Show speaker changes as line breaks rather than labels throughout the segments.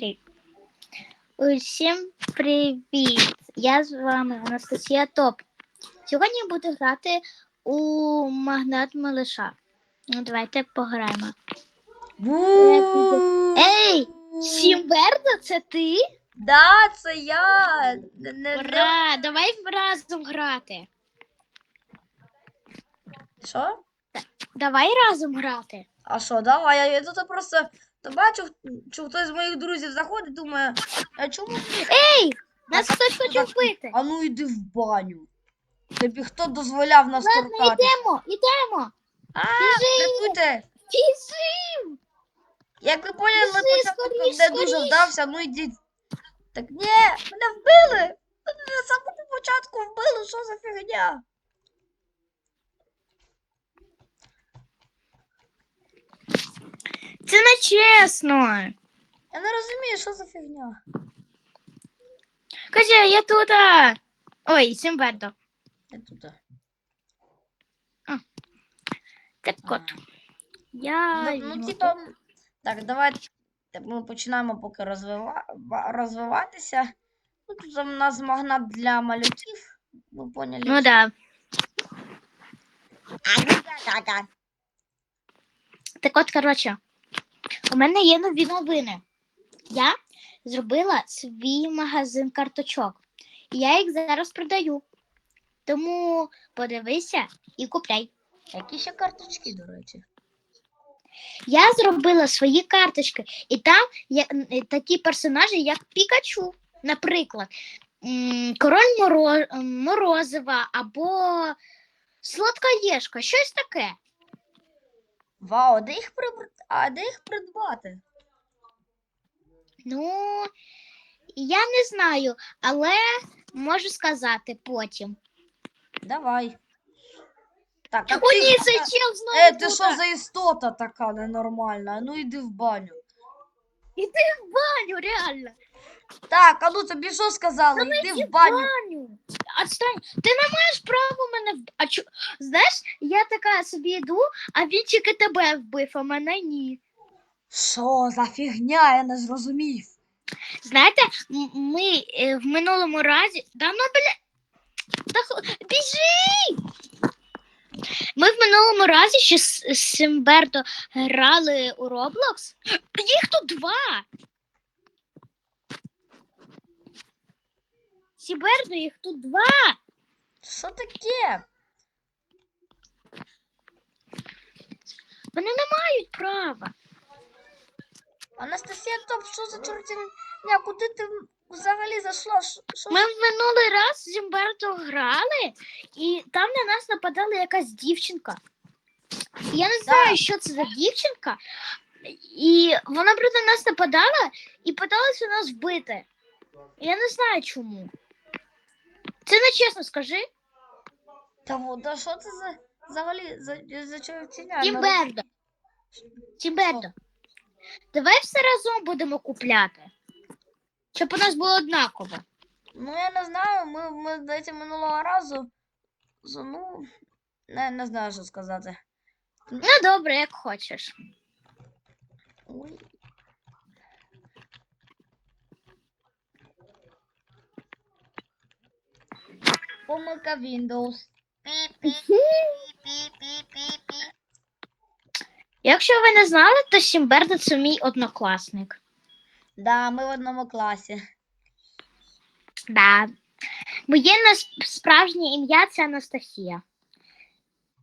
Три. Усім привіт! Я з вами Анастасія Топ. Сьогодні я буду грати у магнат Малиша. Ну, давайте пограємо. Ей! Сімбердо, це ти?
Да, це я. Не, не, не...
Ура! Давай разом грати.
Що?
Давай разом грати.
А що, давай, я тут просто то бачу, що хтось з моїх друзів заходить, думає, а чому?
Ей! Нас хтось хоче вбити.
А ну йди в баню. Тобі хто дозволяв нас
Ладно,
торкати?
йдемо, йдемо.
А,
Біжи,
рятуйте!
біжи.
Як ви поняли,
Біжи,
початок
скоріш,
не дуже
скоріш.
вдався, ну йдіть. Так ні, мене вбили! Мене на самому початку вбили, що за фігня?
Це не чесно.
Я не розумію, що за фігня.
Катя, я тут. а. Ой, Сімбердо.
Я тут.
Так от.
А.
Я.
Ну, ну типа, так, давай так, ми починаємо поки розвива... розвиватися. Ну, тут у нас магнат для малюків. Ви поняли?
Ну да.
Ага.
Так от, коротше, у мене є нові новини. Я зробила свій магазин карточок. І я їх зараз продаю. Тому подивися і купляй.
Які ще карточки, до речі?
Я зробила свої карточки, і там є такі персонажі, як Пікачу, наприклад, Король Моро... м, Морозива або Сладкоєшка, щось таке.
Вау, а де їх прибр... а де їх придбати?
Ну, я не знаю, але можу сказати потім.
Давай. Так, а
О,
ти
ні, це чел знову.
Е, ти що за істота така ненормальна? Ну йди в баню.
Баню, реально.
Так, а ну тобі що сказали? Йди в баню.
Баню. Отстань. Ти не маєш права мене вб... А чо... Знаєш, я така собі йду, а він тільки тебе вбив, а мене ні.
Що за фігня? Я не зрозумів.
Знаєте, м- ми е, в минулому разі. Да ну бля. Та хо- біжи! Ми в минулому разі ще з з Симберто грали у Roblox. Їх тут два. Сіберто, їх тут два.
Що таке?
Вони не мають права.
Анастасія Топ, що за чортівня? Куди ти взагалі зайшла? Що
Ми в минулий раз з Зімберто грали, і там на нас нападала якась дівчинка. Я не знаю, що це за дівчинка. І вона проти нас нападала і питалася нас вбити. Я не знаю чому. Це не чесно, скажи.
Та вот, що це за взагалі за, за чортівня?
Тімбердо. Тімбердо. Давай все разом будемо купляти. Щоб у нас було однаково.
Ну я не знаю, ми, ми здається, минулого разу. з- Ну, не, не знаю, що сказати.
Ну, добре, як хочеш.
Ой. Помилка Windows.
Якщо ви не знали, то Сімбердо це мій однокласник.
Да, ми в одному класі.
Да. Моє справжнє ім'я це Анастасія.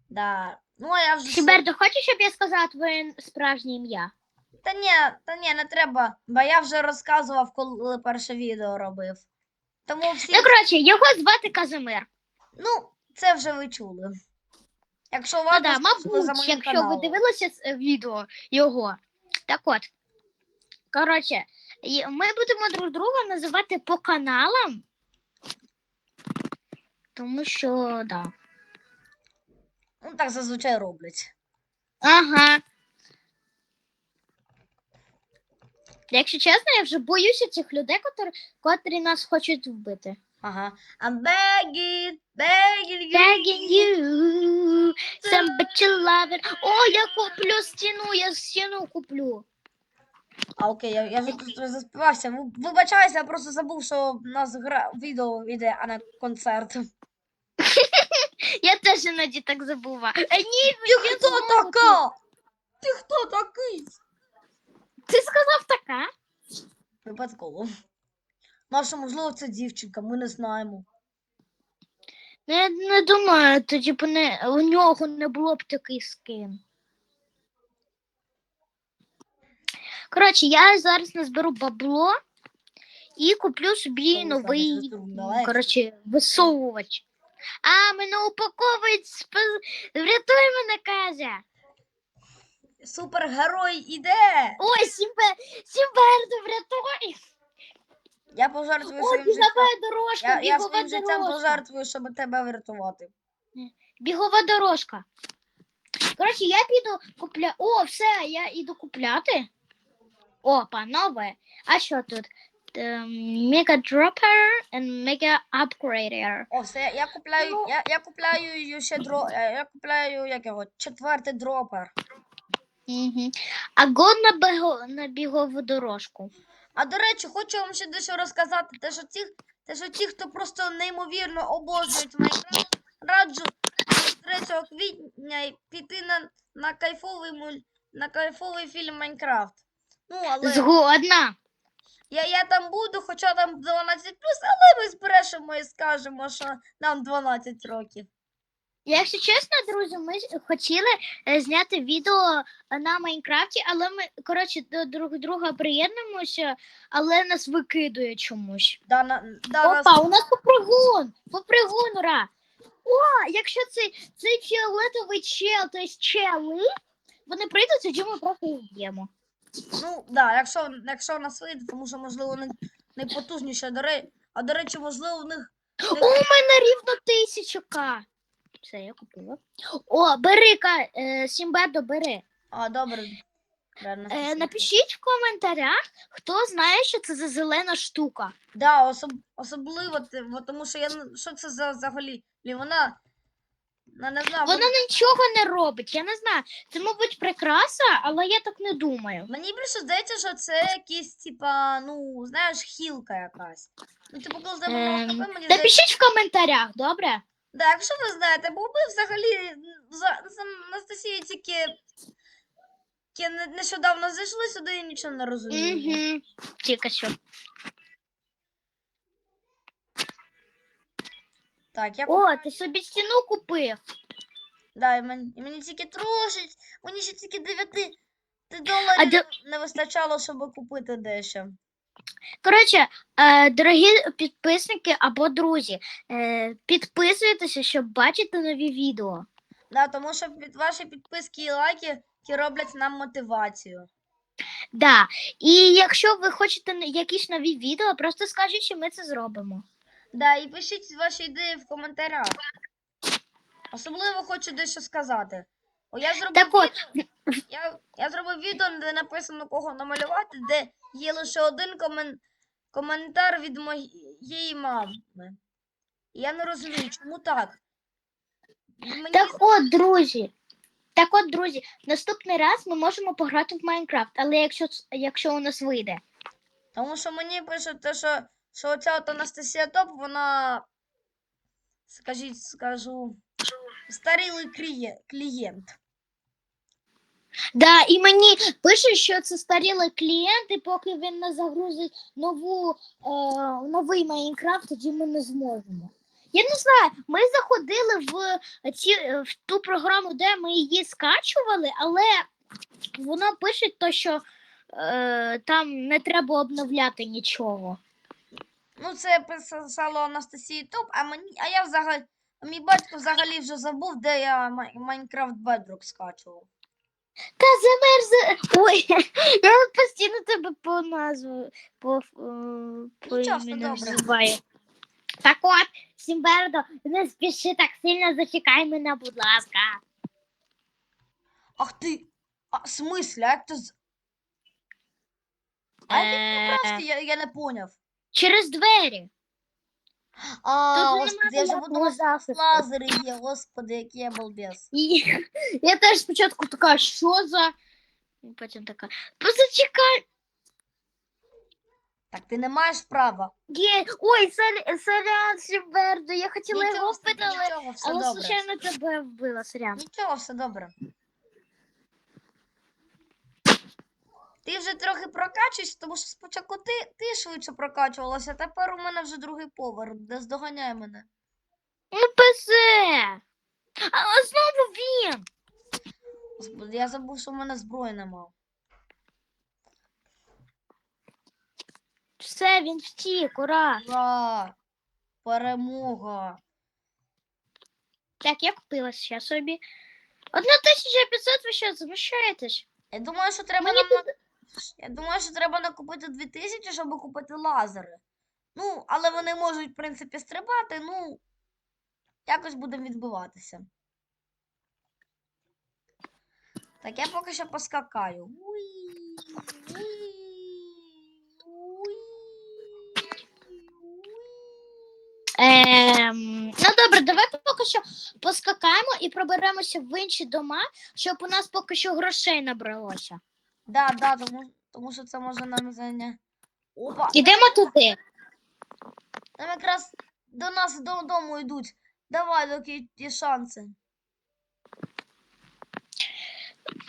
Да. Ну, а я вже.
Сібердо, хочеш, щоб я сказала твоє справжнє ім'я?
Та ні, та ні, не треба, бо я вже розказував, коли перше відео робив. Тому всі.
Ну, коротше, його звати Казимир.
Ну, це вже ви чули. Якщо
Ну
вам
да, мабуть, якщо ви дивилися це відео його. Так от. Коротше, ми будемо друг друга називати по каналам. Тому що, да.
Ну, так зазвичай роблять.
Ага. Якщо чесно, я вже боюся цих людей, котрі, котрі нас хочуть вбити.
Ага. I'm begging, begging you.
Begging you, some but love it. О, я куплю стіну, я стіну куплю.
А окей, я, я вже тут заспівався. Ви- Вибачаюся, я просто забув, що в нас гра відео йде, а не концерт.
Я теж іноді так забуваю. Е, ні,
Ти хто така? Ти хто такий?
Ти сказав така?
Випадково. Наша, можливо, це дівчинка, ми не знаємо.
Ну, я не думаю, тоді б не, у нього не було б такий скин. Коротше, я зараз назберу бабло і куплю собі
ви
новий коротше, висовувач. А, мене упаковують, спа- врятуй мене, Казя.
Супергерой іде!
Ой, Сімбе, Сімбердо, врятуй.
Я пожертвую
О,
своїм життям.
бігова дорожка,
Я, я
бігова
своїм життям
дорожка.
пожертвую, щоб тебе врятувати.
Бігова дорожка. Коротше, я піду купля. О, все, я іду купляти. О, панове. А що тут? Мега дропер and мега апгрейдер.
О, все, я, я купляю,
Ну-
я, я купляю ще дро, е, я купляю як його, четвертий дропер.
Угу. А го на, бего, на бігову дорожку.
А до речі, хочу вам ще дещо розказати. Те, що ті, те, що ті, хто просто неймовірно обожнюють Майнкрафт, раджу 3 квітня й піти на, на кайфовий муль, на кайфовий фільм Майнкрафт. Ну, але
Згодна.
я, я там буду, хоча там 12 але ми зберешемо і скажемо, що нам 12 років.
Якщо чесно, друзі, ми хотіли е, зняти відео на Майнкрафті, але ми, коротше, до друг друга приєднуємося, але нас викидує чомусь.
Да, на, да, нас-
у нас попригун! Попригун, ура! О, якщо цей, цей фіолетовий чел, то есть чели, вони прийдуть, тоді ми просто їх б'ємо.
Ну, да, якщо, якщо нас вийде, тому що, можливо, не, найпотужніше, а до речі, можливо, в них.
У мене рівно тисяча к. Все, я купила. О, бери, Ка, е, Сімбедо, бери.
А, добре.
Е, напишіть в коментарях, хто знає, що це за зелена штука.
Да, особ, особливо, бо тому що я не- що це за взагалі? Лі, Вона. Я не знаю,
Вона нічого не робить. Я не знаю. Це, мабуть, прикраса, але я так не думаю.
мені більше здається, що це якийсь, типа, ну, знаєш, хілка якась. Ну, типу, коли тебе
Ем,
мені здається.
Напишіть в коментарях, добре?
Да, якщо ви знаєте, бо ми взагалі за, з Анастасією тільки, нещодавно зайшли сюди і нічого не розуміємо.
Угу. Тільки що.
Так, я
О, ти собі стіну купив.
Да, і мені, і мені тільки трошить, мені ще тільки 9 доларів
А
не вистачало, щоб купити дещо.
Коротше, е, дорогі підписники або друзі, е, підписуйтеся, щоб бачити нові відео.
Да, тому що під ваші підписки і лайки які роблять нам мотивацію.
Да. І якщо ви хочете якісь нові відео, просто скажіть, що ми це зробимо.
Да, і пишіть ваші ідеї в коментарях. Особливо хочу дещо сказати. О, я зробив,
Так от,
я, я зробив відео, де написано кого намалювати, де є лише один комен, коментар від моєї мами. Я не розумію, чому так. Мені
так от, друзі. Так от, друзі, наступний раз ми можемо пограти в Майнкрафт, але якщо, якщо у нас вийде.
Тому що мені пишуть, те, що, що оця от Анастасія Топ, вона, скажіть, скажу, старілий кліє- клієнт.
Да, і мені пише, що це старілий клієнт, і поки він не загрузить нову, е, новий Майнкрафт, тоді ми не зможемо. Я не знаю, ми заходили в, ці, в ту програму, де ми її скачували, але воно пише, то, що е, там не треба обновляти нічого.
Ну, це писало Анастасії Топ, а мені, а я взагалі, мій батько взагалі вже забув, де я Майнкрафт Bedrock скачував.
Та замерз. Ой, я постійно тебе по назву по, е, по
Нічого,
імені
добре.
називаю. Так от, Сімбердо, не спіши так сильно, зачекай мене, будь ласка.
Ах ти, а, в смислі, а як ти з... А як ти
Е,
поправки, я, я не поняв.
Через двері.
А,
Тут
господи, я думав,
ніякого
лазери є, господи, який я балбес.
І я теж спочатку така, що за. І Потім така, позачекай.
Так ти не маєш права.
Є. Ой, сорі- сорян, Сімбердо, я хотіла
Нічого,
його
все-
вбити, але,
нічого, все
але
добре.
случайно тебе вбила, сорян.
Нічого, все добре. Ти вже трохи прокачуєшся, тому що спочатку ти, ти швидше прокачувалася, а тепер у мене вже другий поверх, де здоганяй мене.
Ну. А знову він.
Господи, я забув, що в мене зброї нема.
Все, він втік, ура.
Ура! Перемога!
Так, я купила ще собі. 1500 ви що, заміщаєтесь?
Я думаю, що треба
Мені
нам... Я думаю, що треба накупити 2000, щоб купити лазери. Ну, але вони можуть, в принципі, стрибати, ну, якось будемо відбиватися. Так, я поки що поскакаю.
Ем, ну добре, давай поки що поскакаємо і проберемося в інші дома, щоб у нас поки що грошей набралося.
Да, да, тому, тому що це може нам зайняти. Опа!
Ідемо туди.
Там якраз до нас додому йдуть. Давай, доки є шанси.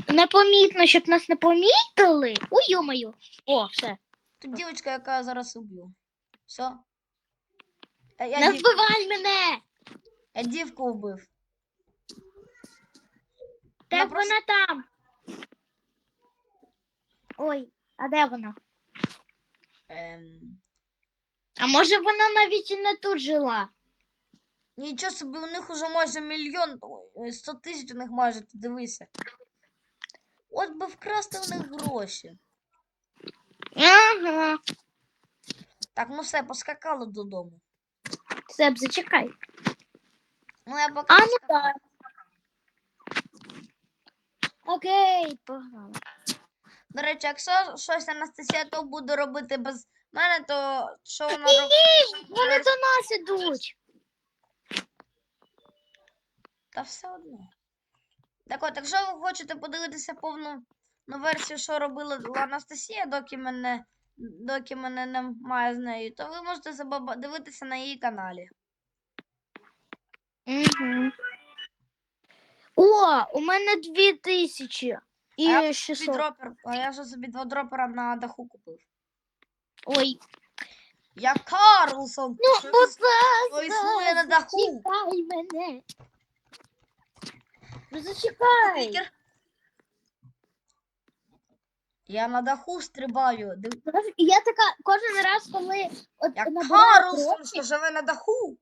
Непомітно, щоб нас не помітили. Ой, йомаю. О, все.
Тут дівчинка, яка я зараз уб'ю. Все. Я, я,
Не
дів...
вбивай мене!
я дівку вбив.
Так
просто-
вона там. Ой, а де вона?
Ем...
А може вона навіть і не тут жила?
Нічого собі, у них уже майже мільйон, ой, 100 тисяч у них майже, ти дивися. От би вкрасти у них гроші.
Ага.
Так, ну все, поскакали додому.
Себ, зачекай.
Ну я поки
А ну
поскакала.
так. Окей, погнали.
До речі, якщо щось Анастасія то буде робити без мене, то що вона робить?
Вони до нас ідуть.
Та все одно. Так от, якщо ви хочете подивитися повну ну, версію, що робила Анастасія, доки мене, доки мене немає з нею, то ви можете забаба- дивитися на її каналі.
Угу. О, у мене дві тисячі. І
А я
600.
Підропер, а я вже собі два дропера на даху купив.
Ой,
Я Карлсон!
ну,
що, існує на даху.
зачекай мене. Ну, зачекай.
Я на даху стрибаю.
Я така кожен раз, коли от
Я Карлсон, що живе на даху.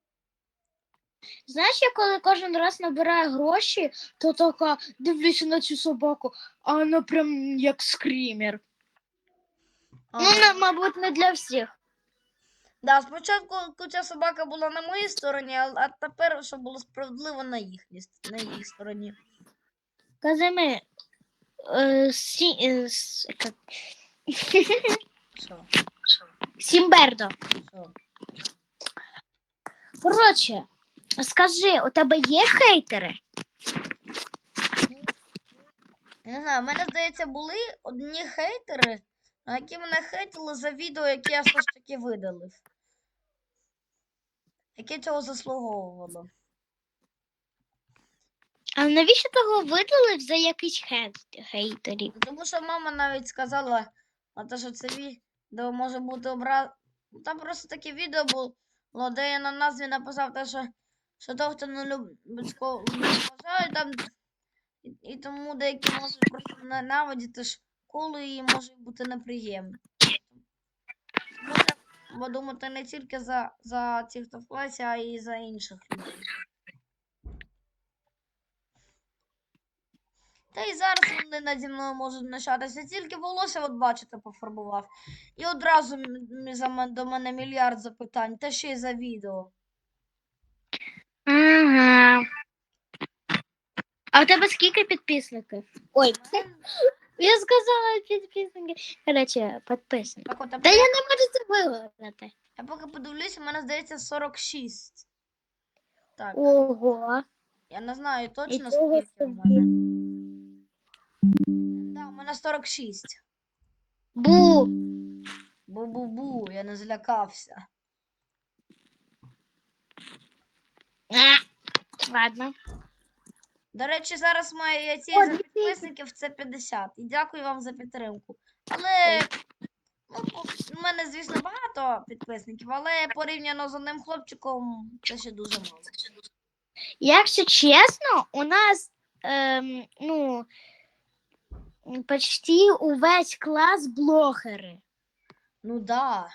Знаєш, я коли кожен раз набираю гроші, то така дивлюся на цю собаку, а вона прям як скрімер. Ну, не, мабуть, не для всіх.
Да, спочатку ця собака була на моїй стороні, а, а тепер, щоб було справедливо на їхній с- на їх стороні.
Казими, е, сі, е, с- як-
Що?
Сімбердо.
Що?
Коротше, скажи, у тебе є хейтери?
Не знаю, в мене, здається, були одні хейтери, які мене хейтили за відео, яке я все ж таки видалив. Яке цього заслуговувало.
А навіщо того видалив за якийсь хейт, хейтерів?
Тому що мама навіть сказала, а те, що це відео може бути образ. Там просто таке відео було, де я на назві написав те, що, що того, хто не любить поважає, там, і, тому деякі можуть просто ненавидіти школу і може бути неприємно. Тому треба не тільки за, за тих, хто в класі, а й за інших людей. Та й зараз вони наді мною можуть начатися. Тільки волосся, от бачите, пофарбував. І одразу до мене мільярд запитань, та ще й за відео.
Ага. А у тебе скільки підписників? Ой, я сказала підписники. Коротше, підписники.
Так от,
Та я не можу це виговорити.
я поки подивлюся, у мене здається 46. Так,
Ого.
я не знаю точно
Нічого
скільки у
собі.
мене. Да, у мене 46.
Бу.
Бу-бу-бу, я не злякався.
А, Ладно.
До речі, зараз моя ціль за підписників це 50. І дякую вам за підтримку. Але ну, у мене, звісно, багато підписників, але порівняно з одним хлопчиком це ще дуже мало.
Якщо чесно, у нас ем, ну, почти увесь клас блогери.
Ну да.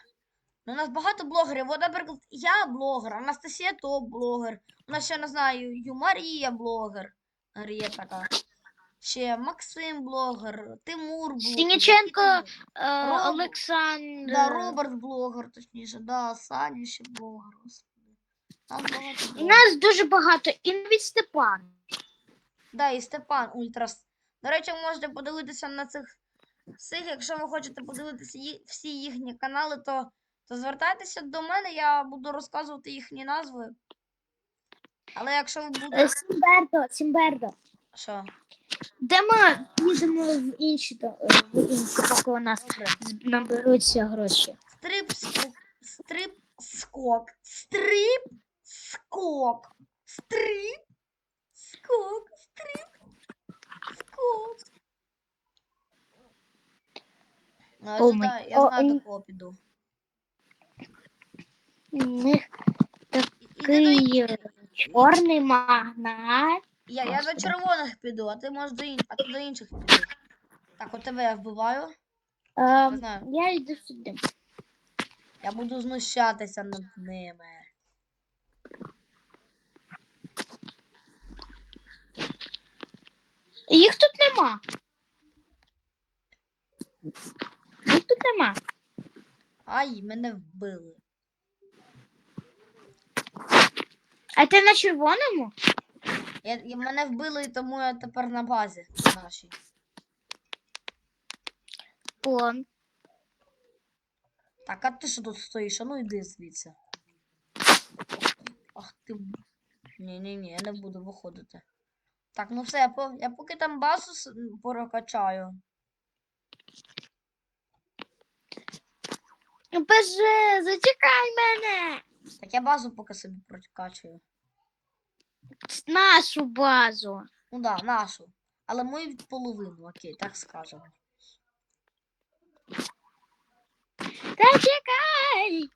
Ну, у нас багато блогерів. От, наприклад, я блогер, Анастасія то блогер. У нас ще не знаю, Ю Марія блогер. Марія така. Ще Максим блогер, Тимур блогер.
Сініченко, Е. Олександр.
Да, Роберт блогер, точніше, да, Саня ще блогер. Господи. Нас багато
У
блогерів.
нас дуже багато. І навіть Степан.
Да, і Степан Ультрас. До речі, ви можете подивитися на цих всіх. Якщо ви хочете подивитися ї- всі їхні канали, то, то звертайтеся до мене, я буду розказувати їхні назви. Але якщо ви будете.
Сімбердо, Сімбердо.
Що?
Де ми їдемо в інші, в інші, поки у нас наберуться гроші.
Стрип, скок, стрип, скок, стрип, скок, стрип, скок, стрип, скок. Ну, я знаю, я знаю такого піду.
Них такий чорний магнат.
Я, я до червоних піду, а ти можеш до інших, а ти до інших підеш. Так, от тебе я вбиваю.
Е,
Не знаю.
я йду сюди.
Я буду знущатися над ними.
Їх тут нема. Їх тут нема.
Ай, мене вбили.
А ти на червоному?
Я, і мене вбили, тому я тепер на базі нашій.
О,
Так, а ти що тут стоїш? А ну йди звідси. Ах ти. Ні-ні-ні, я не буду виходити. Так, ну все, я, по, я поки там базу с- м, прокачаю.
боже, зачекай мене.
Так я базу поки собі прокачую.
Нашу базу.
Ну да, нашу. Але мою половину, окей, так скажемо.
Зачекай.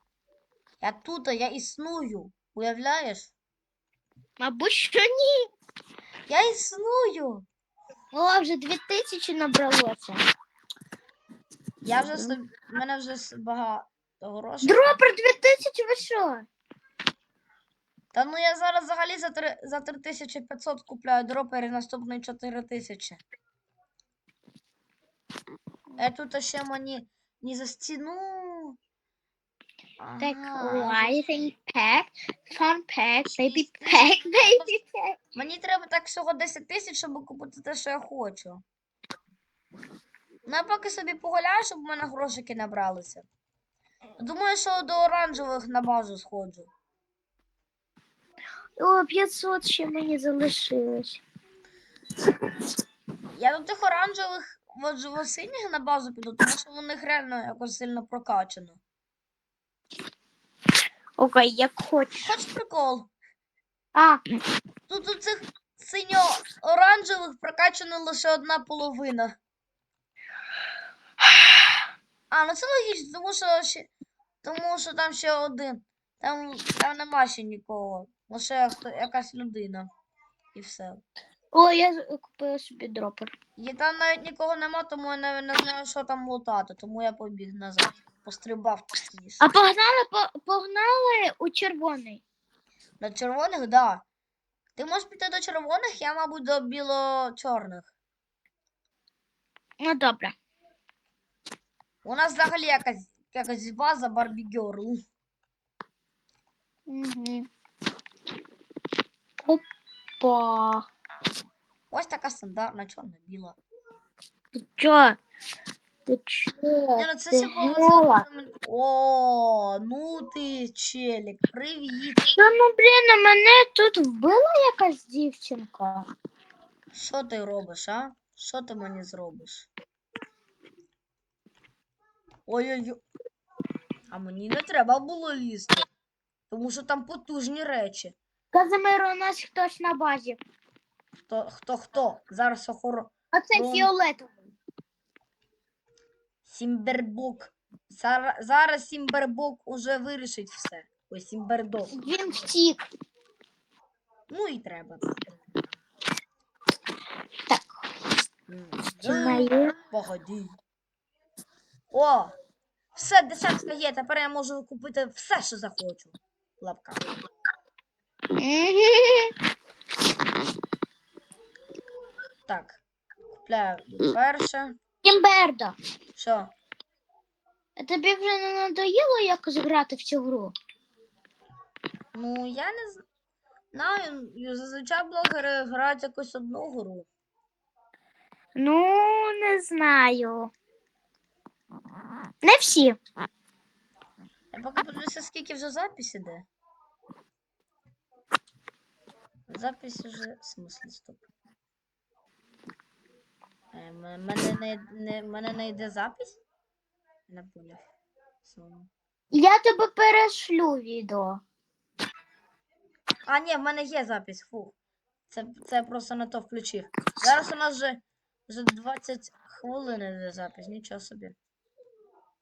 Я тут, я існую. Уявляєш?
Мабуть, що ні.
Я існую.
О, вже дві тисячі набралося.
Я вже собі. мене вже с- грошей.
Дропер дві тисячі, ви що?
Та ну я зараз взагалі за, три, за 3500 купляю дропери наступний 4000. Я тут ще мені не за стіну.
Так, Rising Pack, Fun Pack, Baby Pack, Baby Pack.
Мені треба так всього 10 тисяч, щоб купити те, що я хочу. Ну, я поки собі погуляю, щоб в мене грошики набралися. Думаю, що до оранжевих на базу сходжу.
О, 500 ще мені залишилось.
Я до тих оранжевих от живосиніх на базу піду, тому що у них реально якось сильно прокачано.
Окей, як хочеш.
Хоч прикол?
А,
Тут у цих синьо-оранжевих прокачана лише одна половина. А, ну це логічно, тому що ще, тому що там ще один. Там, там нема ще нікого. Лише хто, якась людина. І все.
о, я купила собі дропер.
І там навіть нікого нема, тому я не, не знаю, що там лутати, тому я побіг назад. Пострибав точніше.
А погнали, по- погнали у червоний.
До червоних, да. Ти можеш піти до червоних, я, мабуть, до біло-чорних.
Ну добре.
У нас взагалі якась, якась база Барбі Герл.
Угу. Опа.
Ось така стандартна чорно-біла.
Ти чо? Ти чо?
Ні, ну це
Ти
ще
гела?
повезло. що мен- О, ну ти, челік, привіт.
Що, ну, блін, а мене тут вбила якась дівчинка.
Що ти робиш, а? Що ти мені зробиш? Ой-ой-ой. А мені не треба було лізти. Тому що там потужні речі.
Казимиро, у нас хтось на базі.
Хто хто хто? Зараз охоро.
Оце
Ну.
фіолетовий.
Сімбербок. Зара- Зараз Сімбербок уже вирішить все. Ой, Сімбердок.
Він втік.
Ну і треба.
Так.
Погоді. О! Все, десятка є, тепер я можу купити все, що захочу. Лапка. Так. Купляю перше.
Кімбердо,
Що?
а тобі вже не надоїло якось грати в цю гру?
Ну, я не знаю. Зазвичай блогери грають якусь одну гру.
Ну, не знаю. Не всі.
Я поки подивлюся, скільки вже запис іде. Запис уже. В смысле, стоп. Е, м- мене не, не, мене не йде запис? Не поняв.
Я тебе перешлю відео.
А, ні, в мене є запис, фу. Це, це я просто не то включив. Зараз у нас вже, вже 20 хвилин іде запис, нічого собі.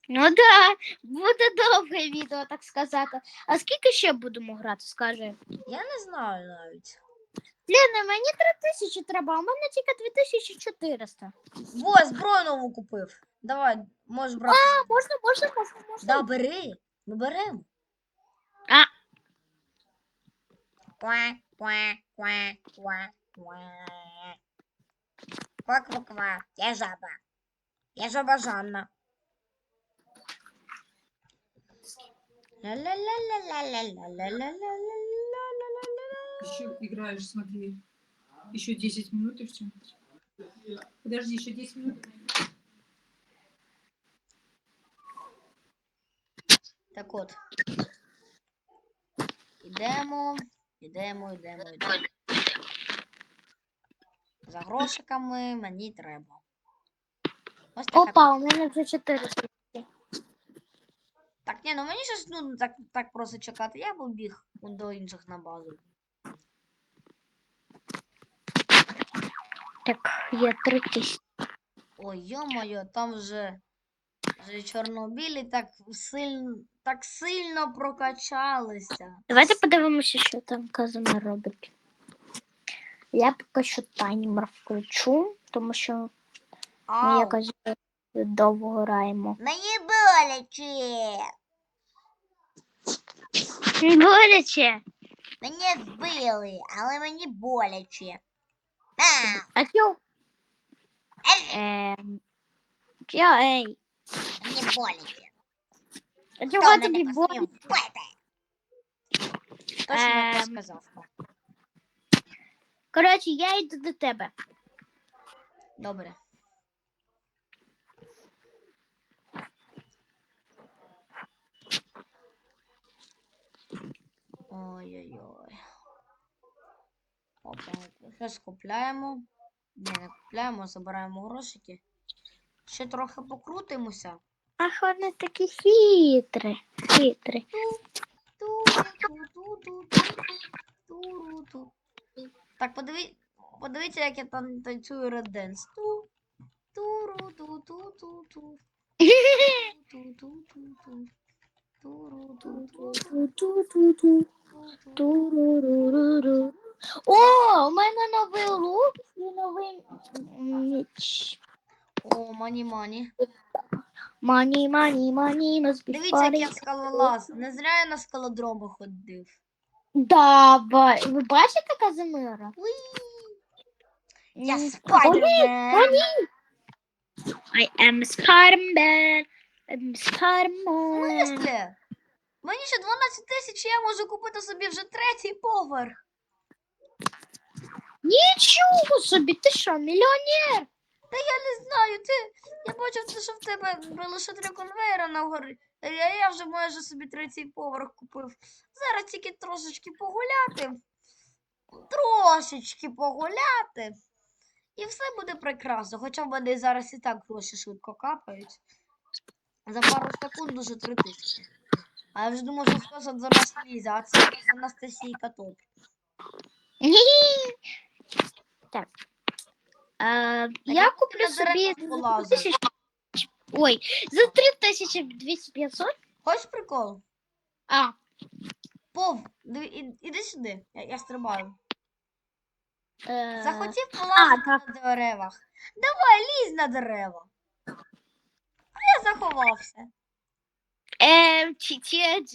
Ну да, буде довге відео, так сказати. А скільки ще будемо грати, скажи?
Я не знаю навіть.
Лена, мені 3000 треба, а у мене тільки 2400.
Во, зброю нову купив. Давай, можеш брати.
А, можна, можна, можна, можна.
Да, бери. Ми беремо.
А.
Ква, ква, ква, ква, ква. Ква, ква, ква. Я жаба. Я жаба Жанна.
Еще играешь, смотри. Еще 10 минут и все. Подожди, еще 10 минут.
Так от. Ідемо, ідемо, ідемо, ідемо. За грошиками мені треба. Ось така.
Опа, у мене вже 400.
Так, ні, ну мені щось ну, так, так просто чекати. Я б біг до інших на базу.
Так, є 3000.
Ой, йо-моє, там вже, вже чорнобілі так сильно, так сильно прокачалися.
Давайте подивимося, що там Казимир робить. Я поки що таймер включу, тому що ми
Ау,
якось довго граємо.
мені боляче.
Боляче.
Мене збили, але мені боляче. А,
А чо?
е,
Ем... Чо, ей?
мені боляче.
А
Хто
чого
мене
тобі
посмів
боляче?
вбити? Точно не
Ем.
то сказав.
Коротше, я йду до тебе.
Добре. Ой-ой-ой. Щось купляємо. Ні, не купляємо, забираємо грошики. Ще трохи покрутимося.
Ах, вони такі хитрі. хитрі.
Так, подиві... подивіться, як я там танцюю Red Dance. Ту, туру, ту, ту,
ту,
ту. Ту, ту, ту, ту. Туру, ту, ту,
ту, ту, ту. Туруруруру. О, у мене новий лук і новий меч.
О, мані-мані.
Мані, мані, мані, нас
Дивіться, як я скалолаз. Не зря я на скалодроми ходив.
Давай. Ви бачите Казимира?
Я спайдермен.
I am Spider-Man. I'm Spider-Man.
Мислі. Мені ще 12 тисяч, я можу купити собі вже третій поверх.
Нічого собі, ти що, мільйонер?
Та я не знаю, ти. Я бачив, що в тебе було лише три конвейера на горі. А я, я вже майже собі третій поверх купив. Зараз тільки трошечки погуляти. Трошечки погуляти. І все буде прекрасно. Хоча в мене зараз і так гроші швидко капають. За пару секунд уже три тисячі. А я вже думав, що хтось до нас лізе, а це Анастасія Топ.
Так. Е, я куплю
на
собі
деревах
за
полазив.
3000... Ой, за 3200-500.
Хочеш прикол?
А,
Пов, диви- і- іди сюди, я, я стрибаю.
е,
Захотів полазити
так.
на деревах. Давай, лізь на дерева. А я заховався.
Е, чемпіон.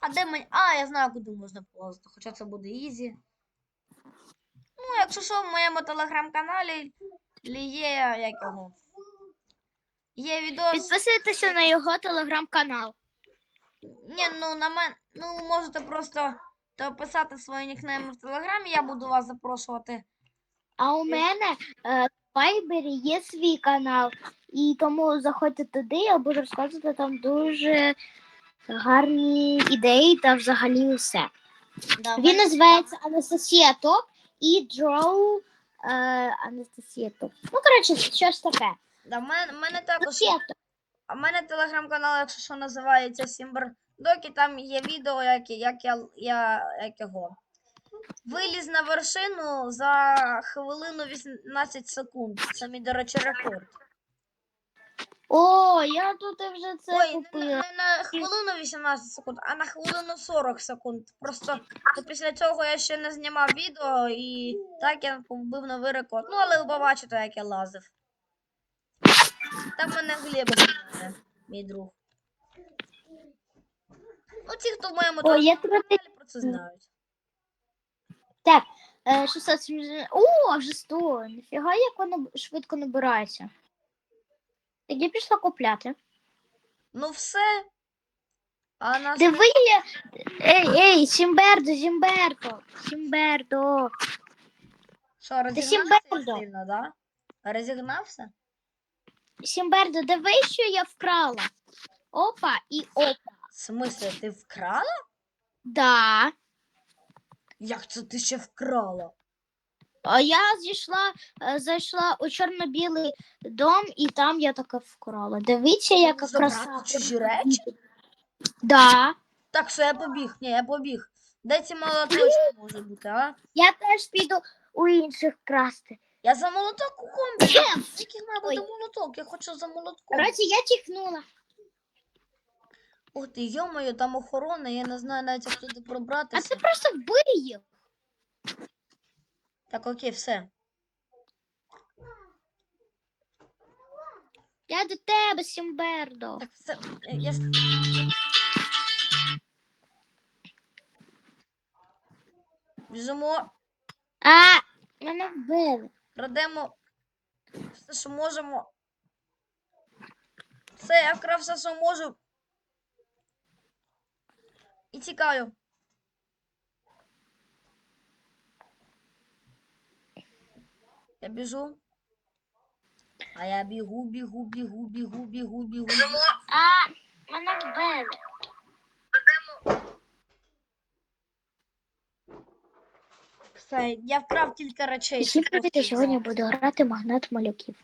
А де мені. А, я знаю, куди можна полазити, хоча це буде ізі. Ну, якщо що, в моєму телеграм-каналі лі- є як його. Є відео.
Підписуйтеся на його телеграм-канал.
Ні, ну на мен. Ну, можете просто то писати свої нікнейми в телеграмі, я буду вас запрошувати.
А у мене е, Вайбері є свій канал, і тому заходьте туди, я буду розказувати там дуже гарні ідеї та взагалі все.
Да,
Він називається Анастасія Топ і Дроу е, Анастасія Топ. Ну, коротше, щось таке.
Да, в мене, в мене також.
Анастасія Топ.
А в мене телеграм-канал, якщо що називається Сімбер Докі, там є відео, як, як я, я як його. Виліз на вершину за хвилину 18 секунд. Це мій, до речі, рекорд.
О, я тут вже це
Ой, не,
купила.
не на хвилину 18 секунд, а на хвилину 40 секунд. Просто то після цього я ще не знімав відео і так я побив новий рекорд. Ну, але ви побачите, як я лазив. Там мене Глеб мій друг. Ну, ті, хто в моєму
О, я
про це знають.
Е, 670. О, вже 100. Ніфіга, як воно швидко набирається. Так я пішла купляти.
Ну все. А нас
Диви, я- ей, ей, Сімбердо, Сімбердо, Сімбердо.
що, розігнався
Сімбердо.
сильно, да? Розігнався?
Сімбердо, диви, що я вкрала. Опа і опа.
В смислі, ти вкрала?
Да.
Як це ти ще вкрала?
А я зійшла, е, зайшла у чорно-білий дом, і там я таке вкрала. Дивіться, яка
Забрати
краса.
чужі речі?
Да.
Так, все, я побіг. Ні, я побіг. Де ці молоточки може бути, а?
Я теж піду у інших красти.
Я за молоток у комбі. Який має
Ой.
бути молоток? Я хочу за молотком.
Коротше, я чихнула.
Ух ти, йомою, там охорона, я не знаю навіть, як туди
А
пробратися.
це просто вбий їх.
Так, окей, все.
Я до тебе, Сімбердо.
Так, все. Я... Біжимо,
А, мене вбили.
крадемо все, що можемо. Все, я вкрав все, що можу. І тікаю. Я біжу. А я бігу, бігу, бігу, бігу, бігу, бігу.
А, мене вбили.
Все, я вкрав кілька речей.
Всім привіт, я сьогодні буду грати магнат малюків.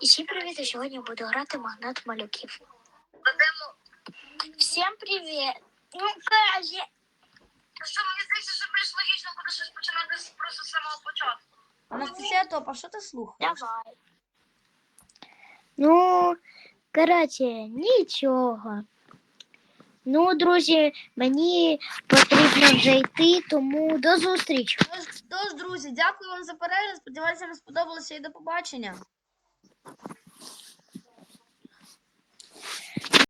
І всім привіт, я сьогодні буду грати магнат малюків. Всім привіт. Ну, каже.
Що мені здається, що більш логічно буде щось починати з просто самого початку.
Анастасія Топ, а що ти слухаєш?
Давай. Ну, коротше, нічого. Ну, друзі, мені потрібно вже йти, тому до зустрічі.
Тож, тож, друзі, дякую вам за перегляд. Сподіваюся, вам сподобалося і до побачення.